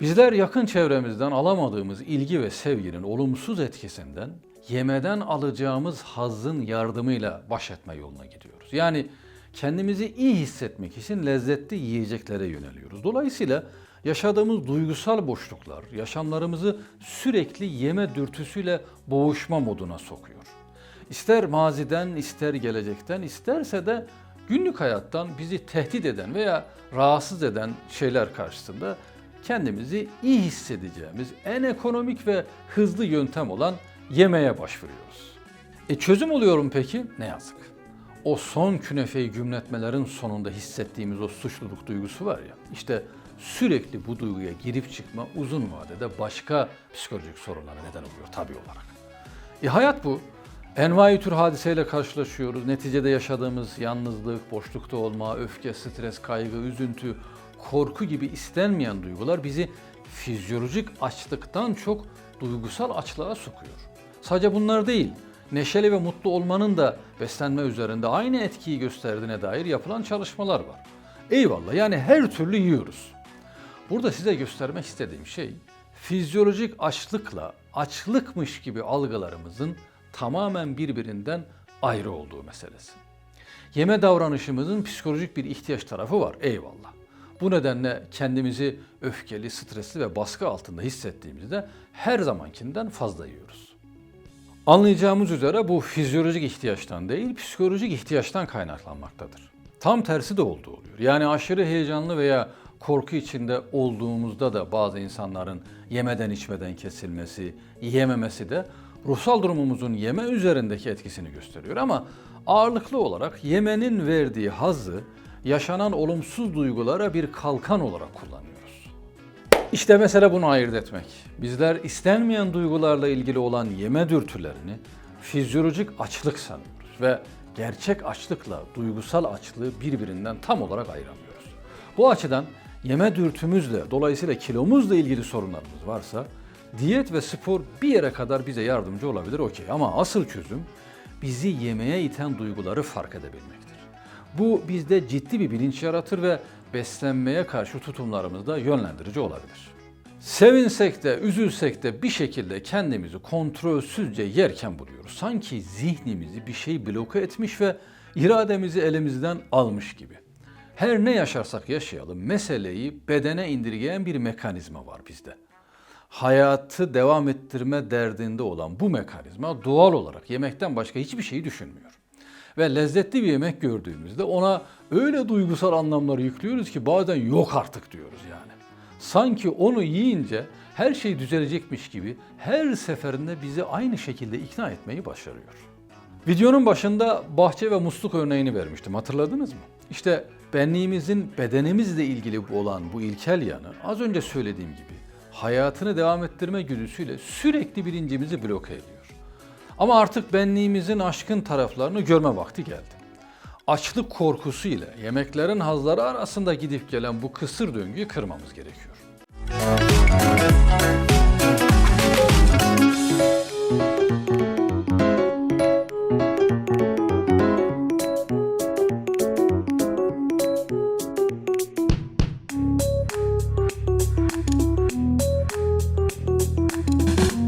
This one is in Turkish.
Bizler yakın çevremizden alamadığımız ilgi ve sevginin olumsuz etkisinden yemeden alacağımız hazzın yardımıyla baş etme yoluna gidiyoruz. Yani kendimizi iyi hissetmek için lezzetli yiyeceklere yöneliyoruz. Dolayısıyla yaşadığımız duygusal boşluklar yaşamlarımızı sürekli yeme dürtüsüyle boğuşma moduna sokuyor. İster maziden, ister gelecekten, isterse de günlük hayattan bizi tehdit eden veya rahatsız eden şeyler karşısında kendimizi iyi hissedeceğimiz en ekonomik ve hızlı yöntem olan yemeğe başvuruyoruz. E çözüm oluyor mu peki? Ne yazık. O son künefeyi gümletmelerin sonunda hissettiğimiz o suçluluk duygusu var ya, işte sürekli bu duyguya girip çıkma uzun vadede başka psikolojik sorunlara neden oluyor tabii olarak. E hayat bu. Envai tür hadiseyle karşılaşıyoruz. Neticede yaşadığımız yalnızlık, boşlukta olma, öfke, stres, kaygı, üzüntü, korku gibi istenmeyen duygular bizi fizyolojik açlıktan çok duygusal açlığa sokuyor. Sadece bunlar değil, neşeli ve mutlu olmanın da beslenme üzerinde aynı etkiyi gösterdiğine dair yapılan çalışmalar var. Eyvallah yani her türlü yiyoruz. Burada size göstermek istediğim şey fizyolojik açlıkla açlıkmış gibi algılarımızın tamamen birbirinden ayrı olduğu meselesi. Yeme davranışımızın psikolojik bir ihtiyaç tarafı var eyvallah. Bu nedenle kendimizi öfkeli, stresli ve baskı altında hissettiğimizde her zamankinden fazla yiyoruz. Anlayacağımız üzere bu fizyolojik ihtiyaçtan değil, psikolojik ihtiyaçtan kaynaklanmaktadır. Tam tersi de olduğu oluyor. Yani aşırı heyecanlı veya korku içinde olduğumuzda da bazı insanların yemeden içmeden kesilmesi, yememesi de ruhsal durumumuzun yeme üzerindeki etkisini gösteriyor. Ama ağırlıklı olarak yemenin verdiği hazzı yaşanan olumsuz duygulara bir kalkan olarak kullanıyoruz. İşte mesele bunu ayırt etmek. Bizler istenmeyen duygularla ilgili olan yeme dürtülerini fizyolojik açlık sanıyoruz ve gerçek açlıkla duygusal açlığı birbirinden tam olarak ayıramıyoruz. Bu açıdan yeme dürtümüzle dolayısıyla kilomuzla ilgili sorunlarımız varsa diyet ve spor bir yere kadar bize yardımcı olabilir okey ama asıl çözüm bizi yemeğe iten duyguları fark edebilmektir. Bu bizde ciddi bir bilinç yaratır ve beslenmeye karşı tutumlarımızda yönlendirici olabilir. Sevinsek de, üzülsek de bir şekilde kendimizi kontrolsüzce yerken buluyoruz. Sanki zihnimizi bir şey bloke etmiş ve irademizi elimizden almış gibi. Her ne yaşarsak yaşayalım meseleyi bedene indirgeyen bir mekanizma var bizde. Hayatı devam ettirme derdinde olan bu mekanizma doğal olarak yemekten başka hiçbir şeyi düşünmüyor. Ve lezzetli bir yemek gördüğümüzde ona öyle duygusal anlamlar yüklüyoruz ki bazen yok artık diyoruz yani. Sanki onu yiyince her şey düzelecekmiş gibi her seferinde bizi aynı şekilde ikna etmeyi başarıyor. Videonun başında bahçe ve musluk örneğini vermiştim hatırladınız mı? İşte benliğimizin bedenimizle ilgili olan bu ilkel yanı az önce söylediğim gibi hayatını devam ettirme güdüsüyle sürekli bilincimizi bloke ediyor. Ama artık benliğimizin aşkın taraflarını görme vakti geldi. Açlık korkusu ile yemeklerin hazları arasında gidip gelen bu kısır döngüyü kırmamız gerekiyor. Müzik